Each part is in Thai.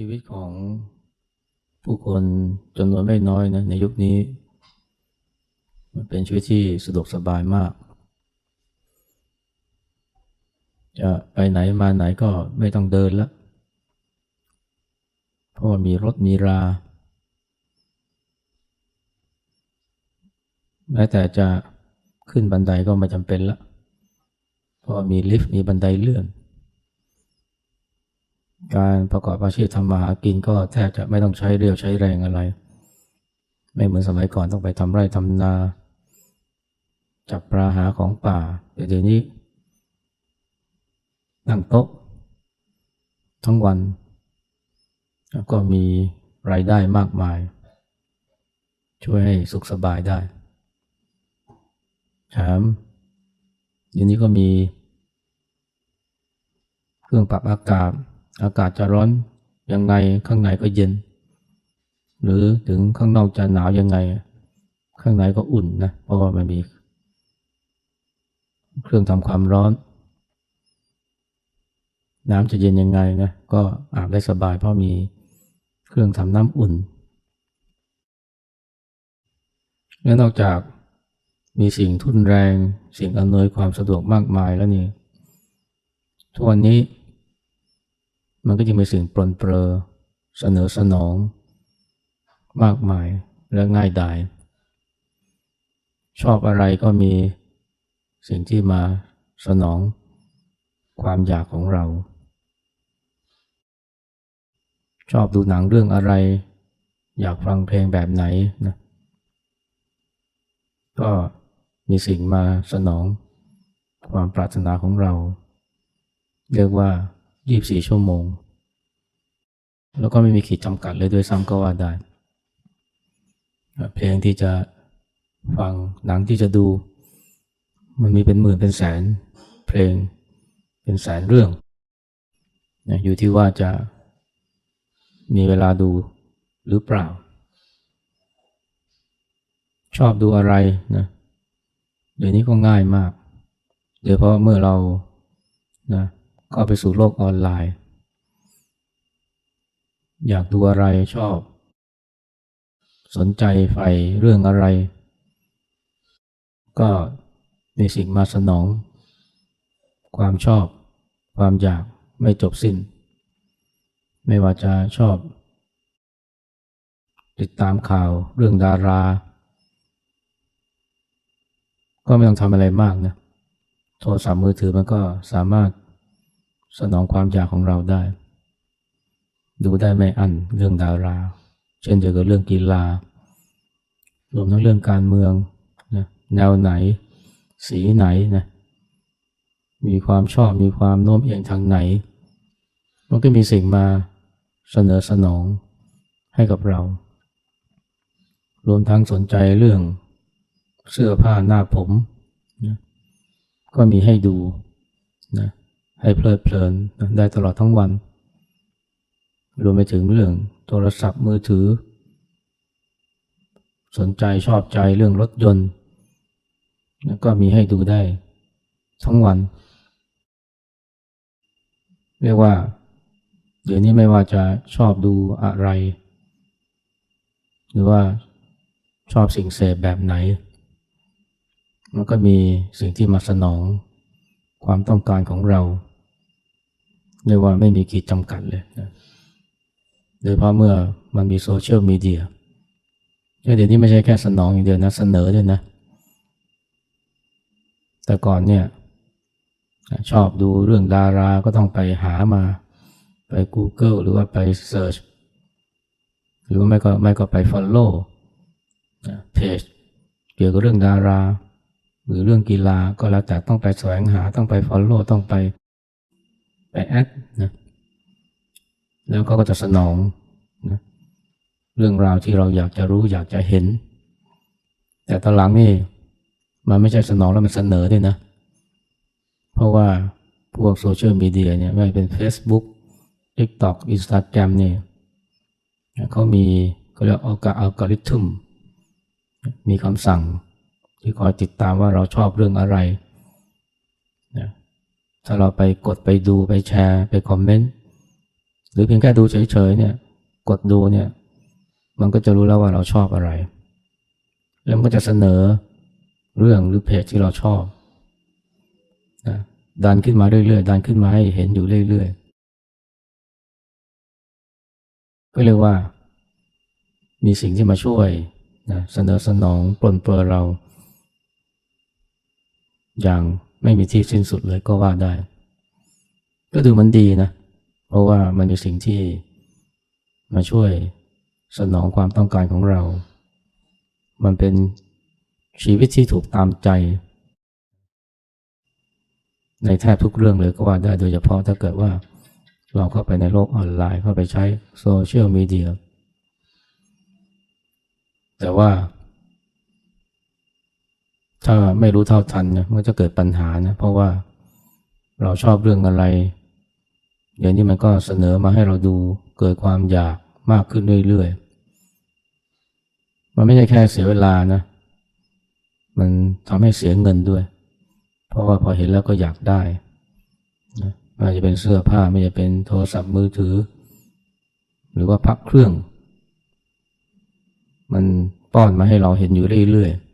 ชีวิตของผู้คนจำนวนไม่น้อยนะในยุคนี้ มันเป็นชีวิตที่สะดวกสบายมาก จะไปไหนมาไหนก็ไม่ต้องเดินแล้วเพราะมีรถมีรา แม้แต่จะขึ้นบันไดก็ไม่จำเป็นละเพราะมีลิฟต์มีบันไดเลื่อน การประกอบอาชีพทำมาหากินก็แทบจะไม่ต้องใช้เรี่ยวใช้แรงอะไร ไม่เหมือนสมัยก่อนต้องไปทำไร่ทำนา จับปลาหาของป่า แต่เดี๋ยวนี้ นั่งโต๊ะ ทั้งวันก็มีรายได้มากมาย ช่วยให้สุขสบายได้แถมเดี๋ยวนี้ก็มี เครื่องปรับอากาศ อากาศจะร้อนยังไงข้างในก็เย็น หรือถึงข้างนอกจะหนาวยังไง ข้างในก็อุ่นนะเพราะว่ามันมีเครื่องทำความร้อน น้ำจะเย็นยังไงนะก็อาบได้สบายเพราะมีเครื่องทำน้ำอุ่นและนอกจากมีสิ่งทุนแรง สิ่งอำนวยความสะดวกมากมายแล้วนี่ทุกวันนี้ มันก็ยังมีสิ่งปลนเปลือเสนอสนอง มากมายและง่ายดาย ชอบอะไรก็มีสิ่งที่มาสนองความอยากของเรา ชอบดูหนังเรื่องอะไร อยากฟังเพลงแบบไหนนะก็มีสิ่งมาสนอง ความปรารถนาของเรา เรียกว่า 24ชั่วโมง แล้วก็ไม่มีขีดจำกัดเลยด้วยซ้ำก็ว่าได้ เพลงที่จะฟังหนังที่จะดู มันมีเป็นหมื่นเป็นแสน เพลงเป็นแสนเรื่อง อยู่ที่ว่าจะมีเวลาดูหรือเปล่า ชอบดูอะไรนะเดี๋ยวนี้ก็ง่ายมากโดยเฉพาะเมื่อเรานะ เข้าไปสู่โลกออนไลน์ อยากดูอะไรชอบ สนใจใฝ่เรื่องอะไร ก็มีสิ่งมาสนอง ความชอบ ความอยากไม่จบสิ้น ไม่ว่าจะชอบ ติดตามข่าวเรื่องดารา ก็ไม่ต้องทำอะไรมากนะโทรศัพท์มือถือมันก็สามารถ สนองความอยากของเราได้ ดูได้ไม่อั้นเรื่องดารา เช่นเดียวกับเรื่องกีฬารวมทั้งเรื่องการเมืองนะแนวไหน สีไหนนะมีความชอบมีความโน้มเอียงทางไหน มันก็มีสิ่งมาเสนอสนองให้กับเรา รวมทั้งสนใจเรื่องเสื้อผ้าหน้าผมนะก็มีให้ดูนะ ให้เพลิดเพลินได้ตลอดทั้งวัน รวมไปถึงเรื่องโทรศัพท์มือถือ สนใจชอบใจเรื่องรถยนต์ ก็มีให้ดูได้ทั้งวัน เรียกว่า เดี๋ยวนี้ไม่ว่าจะชอบดูอะไร หรือว่าชอบสิ่งเสพแบบไหน มันก็มีสิ่งที่มาสนองความต้องการของเรา เรียกว่าไม่มีขีดจำกัดเลยนะโดยเพราะเมื่อมันมีโซเชียลมีเดียเดี๋ยวนี้ไม่ใช่แค่สนองอย่างเดียวนะ เสนอด้วยนะ แต่ก่อนเนี่ย ชอบดูเรื่องดาราก็ต้องไปหามา ไป Google หรือว่าไป Search หรือไม่ก็ไม่ก็ไป Follow เพจเกี่ยวกับเรื่องดารา หรือเรื่องกีฬาก็แล้วแต่ต้องไปแสวงหาต้องไป Follow ต้องไป ไปแอดนะแล้วก็จะสนองนะเรื่องราวที่เราอยากจะรู้อยากจะเห็น แต่ตอนหลังนี่มันไม่ใช่สนองแล้วมันเสนอด้วยนะ เพราะว่าพวกโซเชียลมีเดียเนี่ยไม่เป็น Facebook TikTok Instagram เนี่ยเขามีเขาเรียกอัลกอัลกอริทึมมีคำสั่งที่คอยติดตามว่าเราชอบเรื่องอะไร ถ้าเราไปกดไปดูไปแชร์ไปคอมเมนต์หรือเพียงแค่ดูเฉยๆเนี่ย กดดูเนี่ย มันก็จะรู้แล้วว่าเราชอบอะไร แล้วมันก็จะเสนอเรื่องหรือเพจที่เราชอบนะดันขึ้นมาเรื่อยๆดันขึ้นมาให้เห็นอยู่เรื่อยๆก็เรียกว่า มีสิ่งที่มาช่วยนะเสนอสนองปลนเปลือเรา อย่าง ไม่มีที่สิ้นสุดเลยก็ว่าได้ ก็ดูมันดีนะ เพราะว่ามันเป็นสิ่งที่มาช่วยสนองความต้องการของเรา มันเป็นชีวิตที่ถูกตามใจ ในแทบทุกเรื่องเลยก็ว่าได้โดยเฉพาะถ้าเกิดว่าเราเข้าไปในโลกออนไลน์เข้าไปใช้โซเชียลมีเดียแต่ว่า ถ้าไม่รู้เท่าทันนะมันจะเกิดปัญหานะเพราะว่าเราชอบเรื่องอะไรเดี๋ยวนี้มันก็เสนอมาให้เราดูเกิดความอยากมากขึ้นเรื่อยๆ มันไม่ใช่แค่เสียเวลานะ มันทำให้เสียเงินด้วย เพราะว่าพอเห็นแล้วก็อยากได้นะไม่ว่าจะเป็นเสื้อผ้าไม่ว่าจะเป็นโทรศัพท์มือถือ หรือว่าพักเครื่อง มันป้อนมาให้เราเห็นอยู่เรื่อยๆ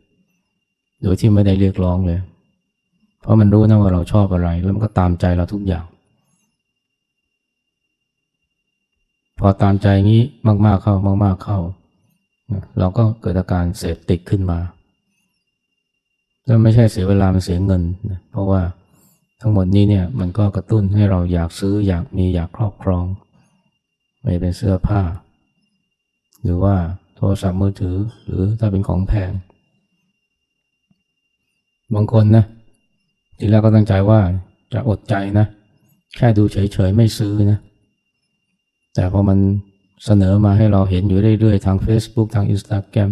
โดยที่ไม่ได้เรียกร้องเลย เพราะมันรู้นะว่าเราชอบอะไร แล้วมันก็ตามใจเราทุกอย่าง พอตามใจงี้มาก ๆเข้ามาก ๆเข้า เราก็เกิดอาการเสพติดขึ้นมา แล้วไม่ใช่เสียเวลา มันเสียเงินนะเพราะว่าทั้งหมดนี้เนี่ยมันก็กระตุ้นให้เราอยากซื้ออยากมีอยากครอบครอง ไม่เป็นเสื้อผ้า หรือว่าโทรศัพท์มือถือหรือถ้าเป็นของแพง บางคนนะทีแรกก็ตั้งใจว่าจะอดใจนะ แค่ดูเฉยๆไม่ซื้อนะ แต่พอมันเสนอมาให้เราเห็นอยู่เรื่อยๆ ทาง Facebook ทาง Instagram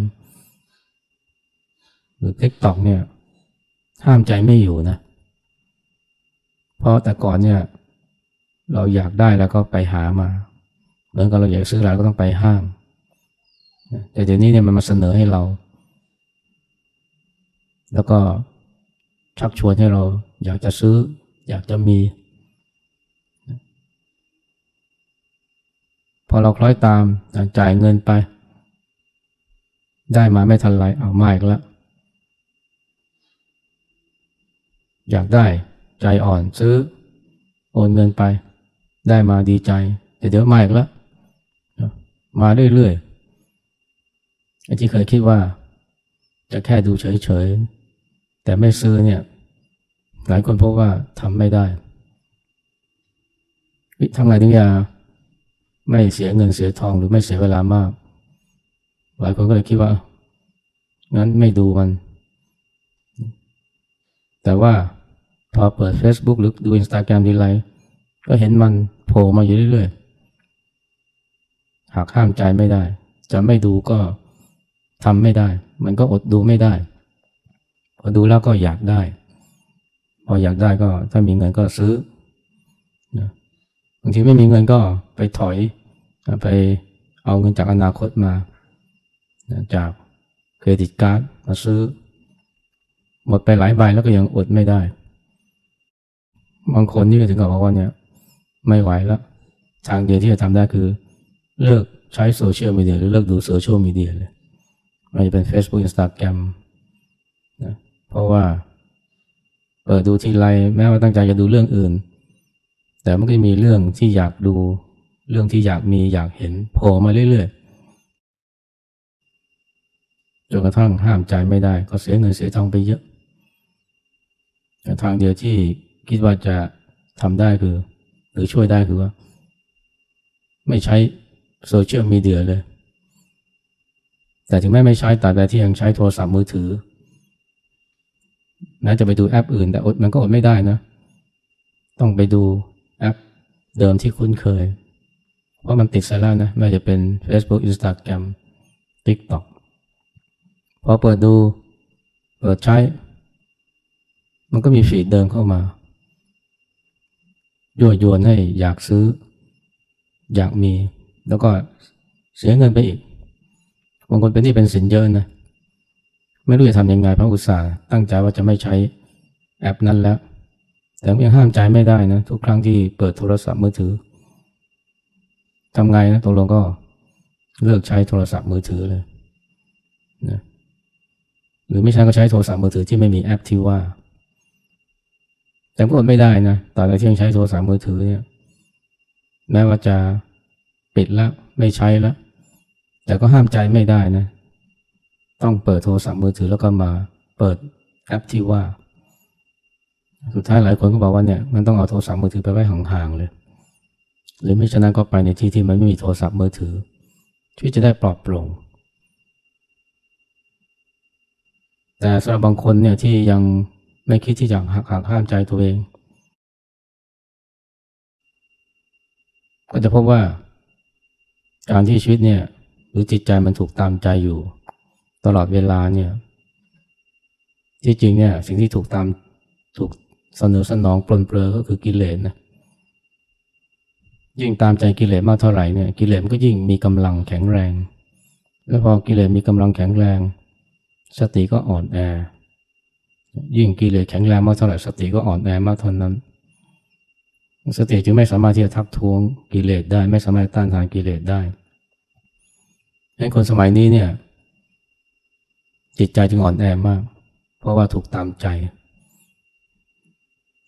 หรือ TikTok เนี่ย ห้ามใจไม่อยู่นะ เพราะแต่ก่อนเนี่ย เราอยากได้แล้วก็ไปหามา เหมือนกับเราอยากซื้ออะไรก็ต้องไปห้าง แต่เดี๋ยวนี้เนี่ยมันมาเสนอให้เรา แล้วก็ ชักชวนให้เราอยากจะซื้อ อยากจะมี พอเราคล้อยตามจ่ายเงินไป ได้มาไม่ทันไรเอามาอีกแล้วอยากได้ใจอ่อนซื้อ โอนเงินไป ได้มาดีใจ แต่เดี๋ยวมาอีกแล้วมาเรื่อยๆไอ้ที่เคยคิดว่า จะแค่ดูเฉยๆ แต่ไม่ซื้อเนี่ย หลายคนพบว่าทำไม่ได้ทำไงถึงจะไม่เสียเงินเสียทองหรือไม่เสียเวลามาก หลายคนก็เลยคิดว่า งั้นไม่ดูมัน แต่ว่าพอเปิด Facebook หรือดู Instagram ทีไรก็เห็นมันโผล่มาอยู่เรื่อยๆ หากห้ามใจไม่ได้ จะไม่ดูก็ทำไม่ได้ มันก็อดดูไม่ได้ พอดูแล้วก็อยากได้ พออยากได้ก็ถ้ามีเงินก็ซื้อบางทีไม่มีเงินก็ไปถอยไปเอาเงินจากอนาคตมา จากเครดิตการ์ดมาซื้อ หมดไปหลายใบแล้วก็ยังอดไม่ได้ บางคนนี่ก็ถึงกับบอกว่าเนี่ย ไม่ไหวแล้ว ทางเดียวที่จะทำได้คือ เลิกใช้โซเชียลมีเดียหรือเลิกดูโซเชียลมีเดียเลยไม่จะเป็น Facebook Instagram เพราะว่าเปิดดูทีไรแม้ว่าตั้งใจจะดูเรื่องอื่น แต่มันก็มีเรื่องที่อยากดูเรื่องที่อยากมีอยากเห็นโผล่มาเรื่อยๆจนกระทั่งห้ามใจไม่ได้ ก็เสียเงินเสียทองไปเยอะแต่ทางเดียวที่คิดว่าจะทำได้คือ หรือช่วยได้คือว่า ไม่ใช้โซเชียลมีเดียเลย แต่ถึงแม้ไม่ใช้แต่ใดที่ยังใช้โทรศัพท์มือถือ แม้จะไปดูแอปอื่น แต่อดมันก็อดไม่ได้นะ ต้องไปดูแอปเดิมที่คุ้นเคย เพราะมันติดซะแล้วนะไม่ว่าจะเป็น Facebook Instagram TikTok พอเปิดดูเปิดใช้ มันก็มีฟีดเดิมเข้ามายั่วยวนให้อยากซื้อ อยากมี แล้วก็เสียเงินไปอีกบางคนเป็นที่เป็นสินเยอะนะ ไม่รู้จะทำยังไงเพราะอุตส่าห์ตั้งใจว่าจะไม่ใช้แอปนั้นแล้ว แต่ยังห้ามใจไม่ได้นะ ทุกครั้งที่เปิดโทรศัพท์มือถือทำไงนะตกลงก็เลิกใช้โทรศัพท์มือถือเลยนะหรือไม่ใช่ก็ใช้โทรศัพท์มือถือที่ไม่มีแอปที่ว่า แต่ก็อดไม่ได้นะตอนที่ยังใช้โทรศัพท์มือถือเนี่ยแม้ว่าจะปิดแล้วไม่ใช้แล้ว แต่ก็ห้ามใจไม่ได้นะ ต้องเปิดโทรศัพท์มือถือแล้วก็มาเปิดแอปที่ว่า สุดท้ายหลายคนก็บอกว่าเนี่ยมันต้องเอาโทรศัพท์มือถือไปไว้ห่างๆเลย หรือไม่ฉะนั้นก็ไปในที่ที่มันไม่มีโทรศัพท์มือถือชีวิตจะได้ปลอดโปร่ง แต่สำหรับบางคนเนี่ยที่ยังไม่คิดที่จะหักหักห้ามใจตัวเอง ก็จะพบว่าการที่ชีวิตเนี่ยหรือจิตใจมันถูกตามใจอยู่ ตลอดเวลาเนี่ย ที่จริงเนี่ย สิ่งที่ถูกตามถูกเสนอสนองปลนเปลือก็คือกิเลสนะยิ่งตามใจกิเลสมากเท่าไหร่เนี่ยกิเลสมันก็ยิ่งมีกำลังแข็งแรง แล้วพอกิเลสมีกำลังแข็งแรง สติก็อ่อนแอ ยิ่งกิเลสแข็งแรงมากเท่าไหร่สติก็อ่อนแอมากเท่านั้น สติจึงไม่สามารถที่จะทักท้วงกิเลสได้ ไม่สามารถต้านทานกิเลสได้ให้คนสมัยนี้เนี่ย จิตใจจึงอ่อนแอมาก เพราะว่าถูกตามใจ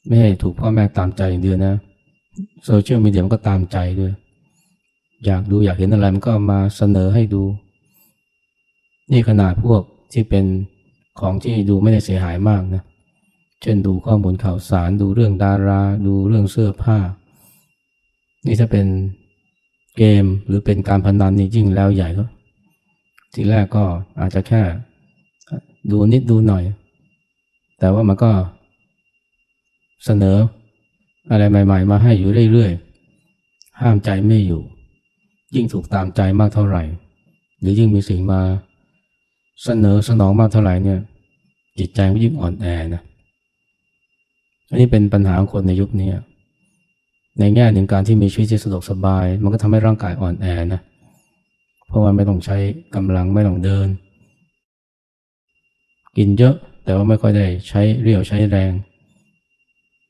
ไม่ให้ถูกพ่อแม่ตามใจอย่างเดียวนะโซเชียลมีเดียมันก็ตามใจด้วย อยากดูอยากเห็นอะไรมันก็มาเสนอให้ดู นี่ขนาดพวกที่เป็นของที่ดูไม่ได้เสียหายมากนะเช่นดูข้อมูลข่าวสารดูเรื่องดารา ดูเรื่องเสื้อผ้า นี่ถ้าเป็นเกมหรือเป็นการพนันนี่ยิ่งแล้วใหญ่ก็ทีแรกก็อาจจะแค่ ดูนิดดูหน่อย แต่ว่ามันก็เสนออะไรใหม่ ๆ มาให้อยู่เรื่อยๆ ห้ามใจไม่อยู่ ยิ่งถูกตามใจมากเท่าไหร่ หรือยิ่งมีสิ่งมาเสนอสนองมากเท่าไหร่เนี่ย จิตใจก็ยิ่งอ่อนแอนะอันนี้เป็นปัญหาของคนในยุคนี้ในแง่หนึ่งการที่มีชีวิตที่สะดวกสบาย มันก็ทำให้ร่างกายอ่อนแอนะเพราะว่าไม่ต้องใช้กำลังไม่ต้องเดิน กินเยอะ แต่ว่าไม่ค่อยได้ใช้เรี่ยวใช้แรง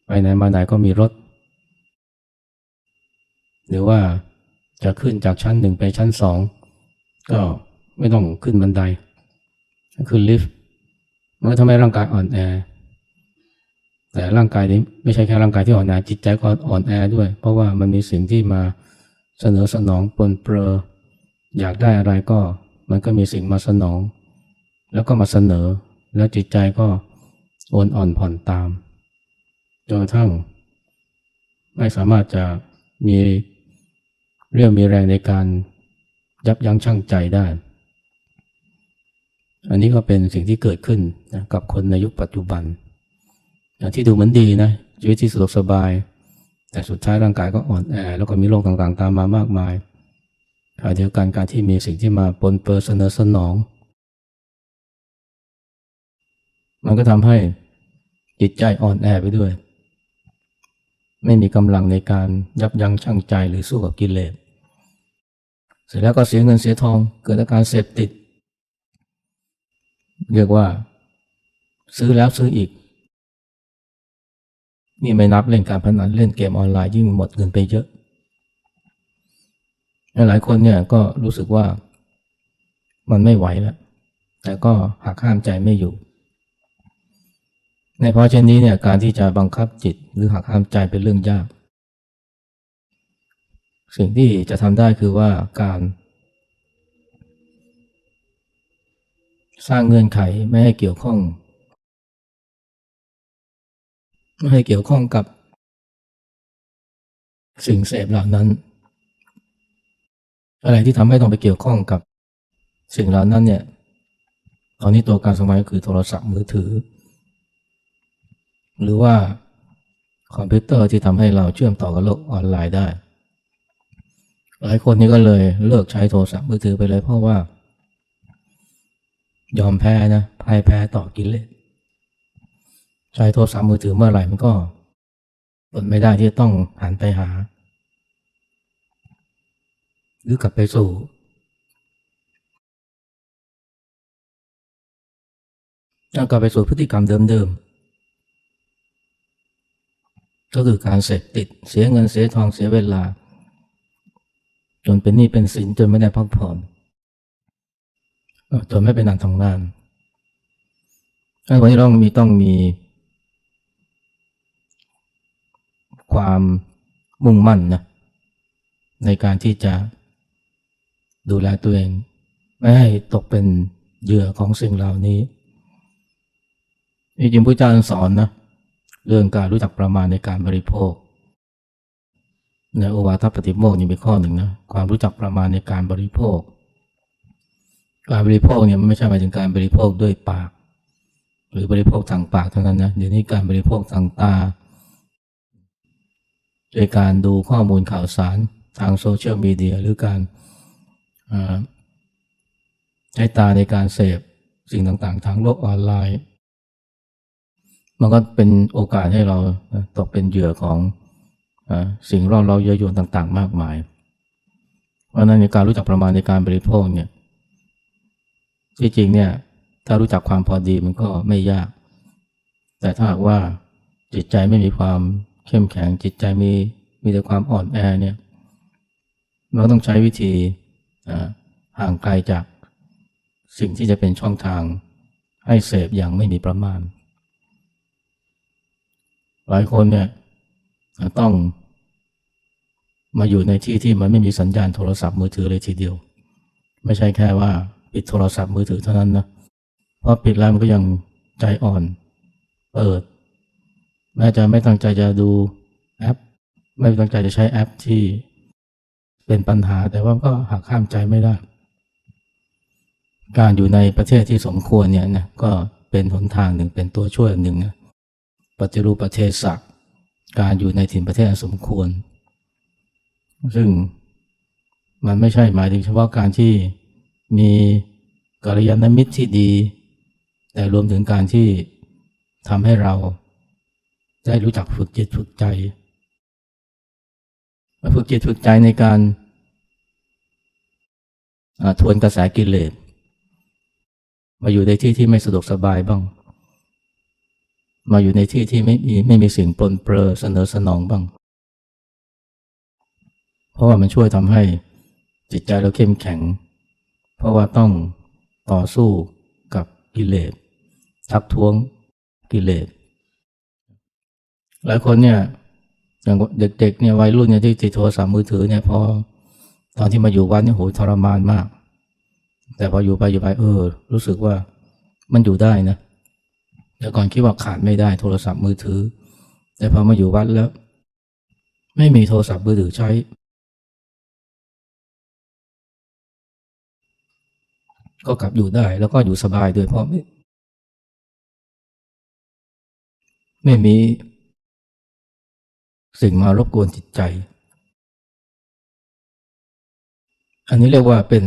ไปไหนมาไหนก็มีรถ หรือว่าจะขึ้นจากชั้นหนึ่งไปชั้นสองก็ไม่ต้องขึ้นบันไดขึ้นลิฟต์มันทำให้ร่างกายอ่อนแอ แต่ร่างกายนี้ไม่ใช่แค่ร่างกายที่อ่อนแอจิตใจก็อ่อนแอด้วย เพราะว่ามันมีสิ่งที่มาเสนอสนองปลนเปลืออยากได้อะไรก็มันก็มีสิ่งมาสนอง แล้วก็มาเสนอ แล้วจิตใจก็โอนอ่อนผ่อนตามจนกระทั่งไม่สามารถจะมีเรื่องมีแรงในการยับยั้งชั่งใจได้ อันนี้ก็เป็นสิ่งที่เกิดขึ้นนะกับคนในยุคปัจจุบันอย่างที่ดูเหมือนดีนะชีวิตที่สะดวกสบาย แต่สุดท้ายร่างกายก็อ่อนแอ แล้วก็มีโรคต่างๆ ตามมามากมายขณะเดียวกันการที่มีสิ่งที่มาปนเปื้อเสนอสนอง มันก็ทำให้จิตใจอ่อนแอไปด้วย ไม่มีกำลังในการยับยั้งชั่งใจหรือสู้กับกิเลสเสร็จแล้วก็เสียเงินเสียทองเกิดอาการเสพติด เรียกว่า ซื้อแล้วซื้ออีก นี่ไม่นับเล่นการพนันเล่นเกมออนไลน์ยิ่งหมดเงินไปเยอะ หลายคนเนี่ยก็รู้สึกว่ามันไม่ไหวแล้ว แต่ก็หักห้ามใจไม่อยู่ ในเพราะเช่นนี้เนี่ยการที่จะบังคับจิตหรือหักห้ามใจเป็นเรื่องยาก สิ่งที่จะทำได้คือว่าการ สร้างเงื่อนไขไม่ให้เกี่ยวข้อง ไม่ให้เกี่ยวข้องกับ สิ่งเสพเหล่านั้น อะไรที่ทำให้ต้องไปเกี่ยวข้องกับ สิ่งเหล่านั้นเนี่ยตอนนี้ตัวการสมัยก็คือโทรศัพท์มือถือ หรือว่าคอมพิวเตอร์ที่ทำให้เราเชื่อมต่อกับโลกออนไลน์ได้ หลายคนนี้ก็เลยเลิกใช้โทรศัพท์มือถือไปเลยเพราะว่า ยอมแพ้นะพ่ายแพ้ต่อกิเลสใช้โทรศัพท์มือถือเมื่อไหร่มันก็อดไม่ได้ที่ต้องหันไปหา หรือกลับไปสู่ กลับไปสู่พฤติกรรมเดิมๆ ก็คือการเสพติด เสียเงินเสียทองเสียเวลา จนเป็นหนี้เป็นสินจนไม่ได้พักผ่อนจนไม่เป็นนันทำงานไอ้วันนี้ต้องมีต้องมี ความมุ่งมั่นนะในการที่จะดูแลตัวเอง ไม่ให้ตกเป็นเหยื่อของสิ่งเหล่านี้จริงๆพระเจ้าสอนนะ เรื่องการรู้จักประมาณในการบริโภค ในโอวาทปฏิโมกข์นี่มีข้อหนึ่งนะความรู้จักประมาณในการบริโภค การบริโภคเนี่ยมันไม่ใช่หมายถึงการบริโภคด้วยปาก หรือบริโภคทางปากเท่านั้นนะเดี๋ยวนี้การบริโภคทางตาโดยการดูข้อมูลข่าวสารทางโซเชียลมีเดียหรือการใช้ตาในการเสพสิ่งต่างๆ ทางโลกออนไลน์ มันก็เป็นโอกาสให้เราตกเป็นเหยื่อของอสิ่งรอบเราเยอะยวนต่าง ๆ มากมาย เพราะฉะนั้นในการรู้จักประมาณในการบริโภคเนี่ยที่จริงเนี่ยถ้ารู้จักความพอดีมันก็ไม่ยาก แต่ถ้าหากว่าจิตใจไม่มีความเข้มแข็งจิตใจมีมีแต่ความอ่อนแอเนี่ยเราต้องใช้วิธีห่างไกลจากสิ่งที่จะเป็นช่องทางให้เสพอย่างไม่มีประมาณ หลายคนเนี่ยต้องมาอยู่ในที่ที่มันไม่มีสัญญาณโทรศัพท์มือถือเลยทีเดียว ไม่ใช่แค่ว่าปิดโทรศัพท์มือถือเท่านั้นนะเพราะปิดแล้วมันก็ยังใจอ่อน เปิด แม้จะไม่ตั้งใจจะดูแอป ไม่ตั้งใจจะใช้แอปที่เป็นปัญหา แต่ว่าก็หักข้ามใจไม่ได้ การอยู่ในประเทศที่สมควรเนี่ยนะก็เป็นหนทางหนึ่งเป็นตัวช่วยหนึ่งนะ ปฏิรูปประเทศศักดิ์การอยู่ในถิ่นประเทศอสมควร ซึ่งมันไม่ใช่หมายถึงเฉพาะการที่มีกัลยาณมิตรที่ดี แต่รวมถึงการที่ทำให้เราได้รู้จักฝึกจิตฝึกใจฝึกจิตฝึกใจในการทวนกระแสกิเลสมาอยู่ในที่ที่ไม่สะดวกสบายบ้าง มาอยู่ในที่ที่ไม่มีไม่มีสิ่งปนเปลือเสนอสนองบ้าง เพราะว่ามันช่วยทำให้จิตใจเราเข้มแข็ง เพราะว่าต้องต่อสู้กับกิเลสทักท้วงกิเลสหลายคนเนี่ยอย่างเด็กๆเนี่ยวัยรุ่นเนี่ยที่ติดโทรศัพท์มือถือเนี่ยพอตอนที่มาอยู่วัดเนี่ยโหทรมานมาก แต่พออยู่ไปอยู่ไปเออ รู้สึกว่ามันอยู่ได้นะ แต่ก่อนคิดว่าขาดไม่ได้โทรศัพท์มือถือ แต่พอมาอยู่วัดแล้ว ไม่มีโทรศัพท์มือถือใช้ ก็กลับอยู่ได้แล้วก็อยู่สบายด้วยเพราะไม่ไม่มีสิ่งมารบกวนจิตใจ อันนี้เรียกว่าเป็น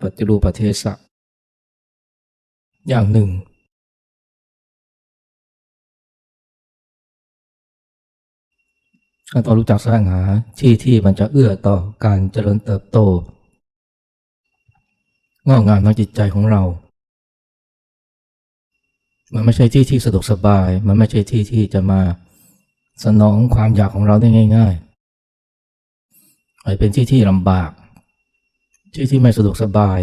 ปฏิรูปประเทศะอย่างหนึ่ง ต้องรู้จักแสวงหาที่ที่มันจะเอื้อต่อการเจริญเติบโตงอกงามทางจิตใจของเรา มันไม่ใช่ที่ที่สะดวกสบาย มันไม่ใช่ที่ที่จะมาสนองความอยากของเราได้ง่ายๆอาจเป็นที่ที่ลำบาก ที่ที่ไม่สะดวกสบาย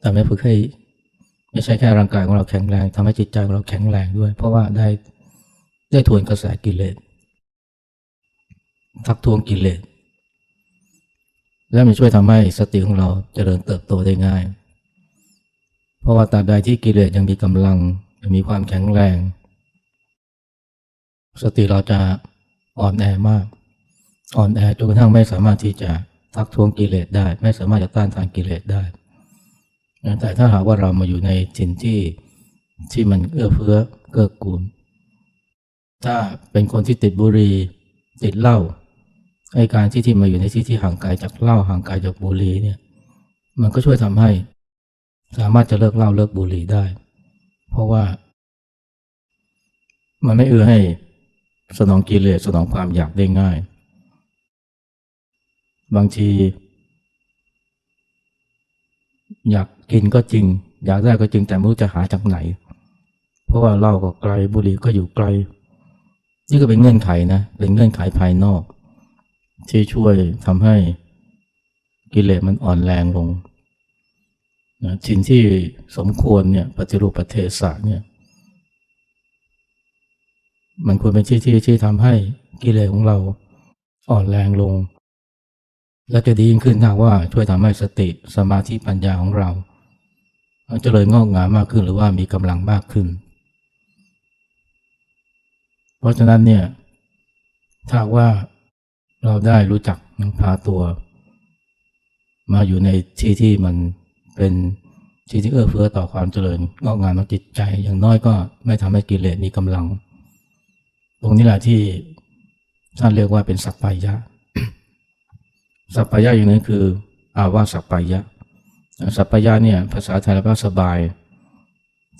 แต่ไม่ฝึกให้ไม่ใช่แค่ร่างกายของเราแข็งแรงทำให้จิตใจของเราแข็งแรงด้วย เพราะว่าได้ได้ทวนกระแสกิเลส ทักท้วงกิเลสและมันช่วยทำให้สติของเราเจริญเติบโตได้ง่าย เพราะว่าตราบใดที่กิเลสยังมีกำลังยังมีความแข็งแรง สติเราจะอ่อนแอมาก อ่อนแอจนกระทั่งไม่สามารถที่จะทักท้วงกิเลสได้ ไม่สามารถจะต้านทานกิเลสได้ แต่ถ้าหากว่าเรามาอยู่ในถิ่นที่ที่มันเอื้อเฟื้อเกื้อกูล ถ้าเป็นคนที่ติดบุหรี่ติดเหล้า ไอการที่ที่มาอยู่ในที่ที่ห่างไกลจากเหล้าห่างไกลจากบุหรี่เนี่ย มันก็ช่วยทำให้ สามารถจะเลิกเหล้าเลิกบุหรี่ได้ เพราะว่า มันไม่เอื้อให้สนองกิเลสสนองความอยากได้ง่าย บางที อยากกินก็จริง อยากได้ก็จริงแต่ไม่รู้จะหาจากไหน เพราะว่าเหล้าก็ไกลบุหรี่ก็อยู่ไกล นี่ก็เป็นเงื่อนไขนะ เป็นเงื่อนไขภายนอก ที่ช่วยทำให้กิเลสมันอ่อนแรงลงนะสิ่งที่สมควรเนี่ยปฏิรูปประเทศะเนี่ยมันควรเป็นที่ที่ที่ทำให้กิเลสของเราอ่อนแรงลง และจะดียิ่งขึ้นถ้าว่าช่วยทำให้สติสมาธิปัญญาของเราเจริญงอกงามมากขึ้นหรือว่ามีกำลังมากขึ้น เพราะฉะนั้นเนี่ยถ้าว่า เราได้รู้จักพาตัว มาอยู่ในที่ที่มันเป็นที่ที่เอื้อเฟื้อต่อความเจริญงอกงามของจิตใจ อย่างน้อยก็ไม่ทำให้กิเลสมีกำลัง ตรงนี้แหละที่ท่านเรียกว่าเป็นสัพพายะ สัพพายะอย่างนี้คืออาวาสัพพายะ สัพพายะเนี่ยภาษาไทยแปลว่าสบาย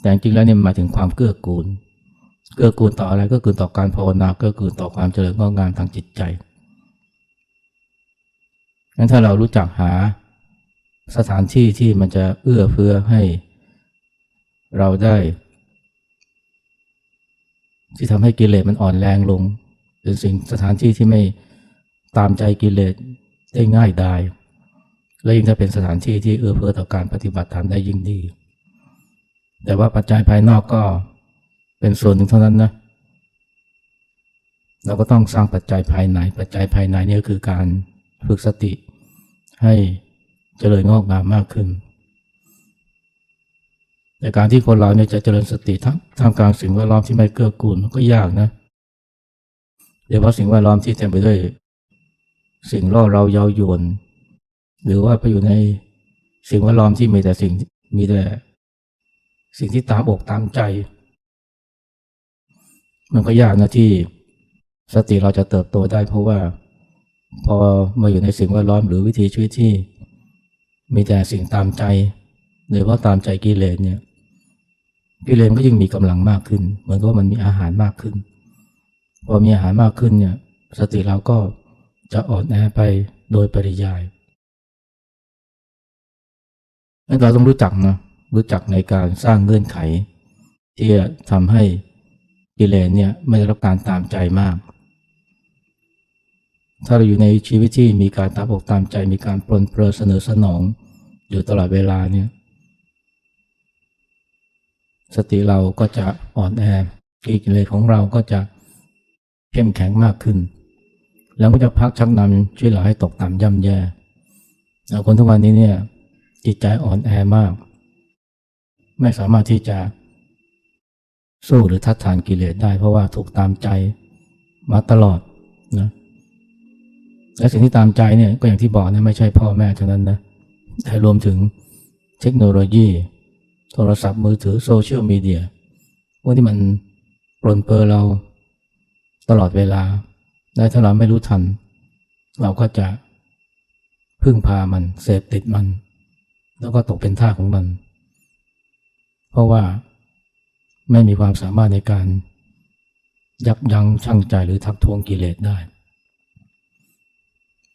แต่จริงแล้วเนี่ยหมายถึงความเกื้อกูล เกื้อกูลต่ออะไรก็คือต่อการภาวนาเกื้อกูลต่อความเจริญงอกงามทางจิตใจ งั้นถ้าเรารู้จักหาสถานที่ที่มันจะเอื้อเฟื้อให้เราได้ ที่ทำให้กิเลสมันอ่อนแรงลงเป็นสิ่งสถานที่ที่ไม่ตามใจกิเลสได้ง่ายไดายและยิ่งถ้าเป็นสถานที่ที่เอื้อเฟื้อต่อการปฏิบัติธรรมได้ยิ่งดี แต่ว่าปัจจัยภายนอกก็เป็นส่วนหนึ่งเท่านั้นนะ เราก็ต้องสร้างปัจจัยภายใน ปัจจัยภายในนี่ก็คือการ ฝึกสติให้เจริญงอกงามมากขึ้น แต่การที่คนเราเนี่ยจะเจริญสติทั้งท่ามกลางสิ่งแวดล้อมที่ไม่เกื้อกูลก็ยากนะโดยเฉพาะสิ่งแวดล้อมที่เต็มไปด้วย สิ่งล่อเราเยาวยวน หรือว่าไปอยู่ในสิ่งแวดล้อมที่มีแต่สิ่งมีแต่สิ่งที่ตามอกตามใจ มันก็ยากนะที่สติเราจะเติบโตได้เพราะว่า พอมาอยู่ในสิ่งแวดล้อมหรือวิธีชีวิตที่ มีแต่สิ่งตามใจหรือว่าตามใจกิเลสเนี่ยกิเลสก็ยิ่งมีกำลังมากขึ้น เหมือนกับว่ามันมีอาหารมากขึ้น พอมีอาหารมากขึ้นเนี่ยสติเราก็จะอ่อนแอไปโดยปริยายเราต้องรู้จักนะรู้จักในการสร้างเงื่อนไข ที่จะทำให้กิเลสเนี่ยไม่ได้รับการตามใจมาก ถ้าเราอยู่ในชีวิตที่มีการตามอกตามใจมีการปลนเปลือเสนอสนอง อยู่ตลอดเวลาเนี่ยสติเราก็จะอ่อนแอกิเลสของเราก็จะเข้มแข็งมากขึ้น แล้วก็จะพักชักนำช่วยเราให้ตกต่ำย่ำแย่คนทุกวันนี้เนี่ยจิตใจอ่อนแอมาก ไม่สามารถที่จะสู้หรือทัดทานกิเลสได้ เพราะว่าถูกตามใจมาตลอดนะ และสิ่งที่ตามใจเนี่ยก็อย่างที่บอกนะไม่ใช่พ่อแม่เท่านั้นนะแต่รวมถึงเทคโนโลยี โทรศัพท์มือถือโซเชียลมีเดียพวกที่มันปลนเปอร์เราตลอดเวลาและถ้าเราไม่รู้ทัน เราก็จะพึ่งพามันเสพติดมัน แล้วก็ตกเป็นท่าของมัน เพราะว่าไม่มีความสามารถในการยับยั้งชั่งใจหรือทักท้วงกิเลสได้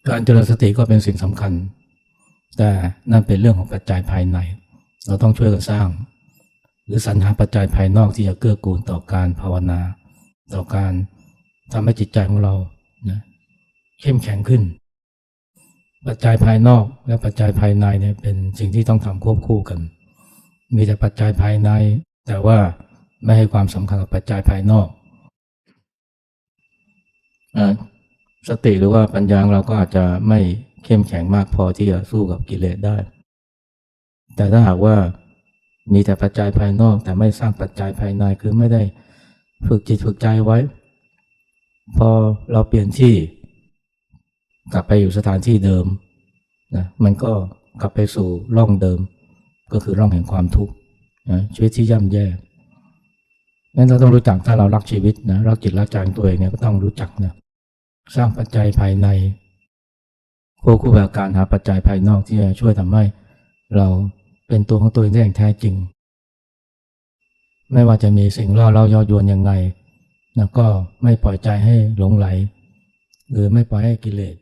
การเจริญสติก็เป็นสิ่งสำคัญ แต่นั่นเป็นเรื่องของปัจจัยภายใน เราต้องช่วยกันสร้าง หรือสรรหาปัจจัยภายนอกที่จะเกื้อกูลต่อการภาวนา ต่อการทำให้จิตใจของเรานะเข้มแข็งขึ้น ปัจจัยภายนอกและปัจจัยภายในเนี่ยเป็นสิ่งที่ต้องทำควบคู่กัน มีแต่ปัจจัยภายใน แต่ว่าไม่ให้ความสำคัญกับปัจจัยภายนอกอ สติหรือว่าปัญญาเราก็อาจจะไม่เข้มแข็งมากพอที่จะสู้กับกิเลสได้ แต่ถ้าหากว่ามีแต่ปัจจัยภายนอก แต่ไม่สร้างปัจจัยภายในคือไม่ได้ฝึกจิตฝึกใจไว้ พอเราเปลี่ยนที่ กลับไปอยู่สถานที่เดิมนะมันก็กลับไปสู่ร่องเดิม ก็คือร่องแห่งความทุกข์นะชีวิตที่ย่ำแย่งั้นเราต้องรู้จักถ้าเรารักชีวิตนะรักจิตรักใจตัวเองเนี่ยก็ต้องรู้จักนะ สร้างปัจจัยภายในควบคู่กับการหาปัจจัยภายนอกที่จะช่วยทำให้ เราเป็นตัวของตัวเองได้อย่างแท้จริง ไม่ว่าจะมีสิ่งล่อเราย่อยวนยังไงนะก็ไม่ปล่อยใจให้หลงไหล หรือไม่ปล่อยให้กิเลส